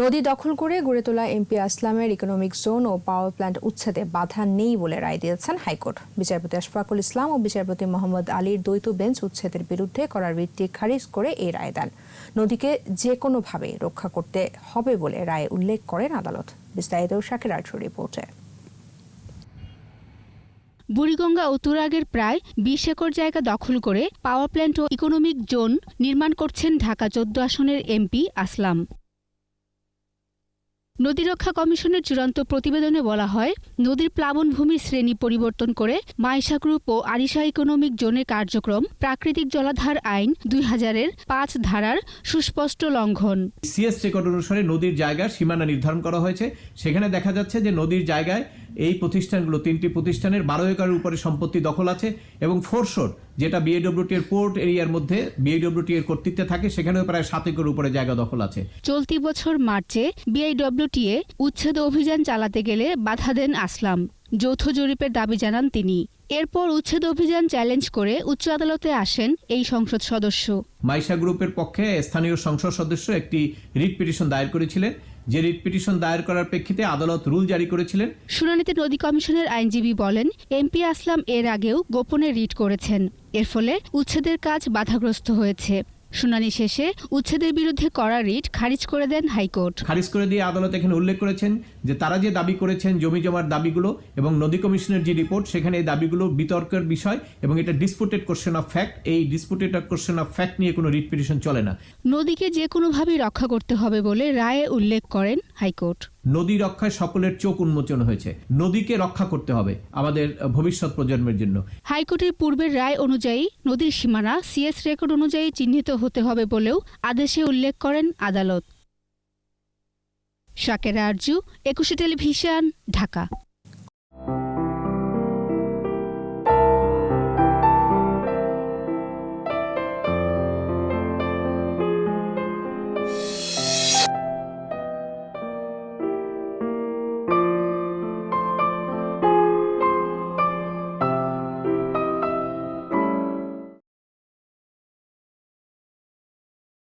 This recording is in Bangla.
নদী দখল করে গড়ে তোলা এমপি আসলামের ইকোনমিক জোন ও পাওয়ার প্ল্যান্ট উচ্ছেদে বাধা নেই বলে রায় দিয়েছেন হাইকোর্ট। বিচারপতি আশফাকুল ইসলাম ও বিচারপতি মোহাম্মদ আলীর দ্বৈত বেঞ্চ উচ্ছেদের বিরুদ্ধে করা রিটটি খারিজ করে এই রায় দেন। নদীকে যে কোনোভাবে রক্ষা করতে হবে বলে রায়ে উল্লেখ করেন আদালত। বিস্তারিত শাকির আঠু রিপোর্টে। বুড়িগঙ্গা ও তুরাগের প্রায় বিশ একর জায়গা দখল করে পাওয়ার প্ল্যান্ট ও ইকোনমিক জোন নির্মাণ করছেন ঢাকা চোদ্দ আসনের এমপি আসলাম। নদী রক্ষা কমিশনের চূড়ান্ত প্রতিবেদনে বলা হয়, নদীর প্লাবনভূমির শ্রেণি পরিবর্তন করে মাইশা গ্রুপ ও আরিশা ইকোনমিক জোনের কার্যক্রম, প্রাকৃতিক জলাধার আইন দুই হাজারের পাঁচ ধারার সুস্পষ্ট লঙ্ঘন। সিএস রেকর্ড অনুসারে নদীর জায়গার সীমানা নির্ধারণ করা হয়েছে। সেখানে দেখা যাচ্ছে যে নদীর জায়গায় এই প্রতিষ্ঠানগুলো তিনটি প্রতিষ্ঠানের বারো একরের উপরে সম্পত্তি দখল আছে এবং ফোরশোর যেটা বিএডব্লিউটি এর পোর্ট এরিয়ার মধ্যে বিএডব্লিউটি এর কর্তৃত্বে থাকে, সেখানেও প্রায় সাত একর উপরে জায়গা দখল আছে। চলতি বছর মার্চে বিআইডব্লিউটিএ উচ্ছেদ অভিযান চালাতে গেলে বাধা দেন আসলাম। যৌথ জরিপের দাবি জানান তিনি। এরপর উচ্ছেদ অভিযান চ্যালেঞ্জ করে উচ্চ আদালতে আসেন এই সংসদ সদস্য। মাইশা গ্রুপের পক্ষে স্থানীয় সংসদ সদস্য একটি রিট পিটিশন দায়ের করেছিলেন। যে রিট পিটিশন দায়ের করার প্রেক্ষিতে আদালত রুল জারি করেছিলেন। শুনানিতে নদী কমিশনের আইনজীবী বলেন এমপি আসলাম এর আগেও গোপনে রিট করেছেন। এর ফলে উচ্ছেদের কাজ বাধাগ্রস্ত হয়েছে। শুনানি শেষে উচ্ছেদের বিরুদ্ধে করা রিট খারিজ করে দেন হাইকোর্ট। খারিজ করে দিয়ে আদালত এখানে উল্লেখ করেছেন যে তারা যে দাবি করেছেন জমি জমার দাবিগুলো এবং নদী কমিশনের যে রিপোর্ট সেখানে এই দাবিগুলো বিতর্কের বিষয় এবং এটা ডিসপুটেড কোশ্চেন অফ ফ্যাক্ট এই ডিসপুটেড কোশ্চেন অফ ফ্যাক্ট নিয়ে কোনো রিট পিটিশন চলে না। নদীকে যে কোনোভাবেই রক্ষা করতে হবে বলে রায়ে উল্লেখ করেন হাইকোর্ট। নদী রক্ষায় সকলের চোখ উন্মোচন হয়েছে। নদীকে রক্ষা করতে হবে আমাদের ভবিষ্যৎ প্রজন্মের জন্য। হাইকোর্টের পূর্বের রায় অনুযায়ী নদীর সীমানা সিএস রেকর্ড অনুযায়ী চিহ্নিত হতে হবে বলেও আদেশে উল্লেখ করেন আদালত। শাকের আরজু, একুশে টেলিভিশন, ঢাকা।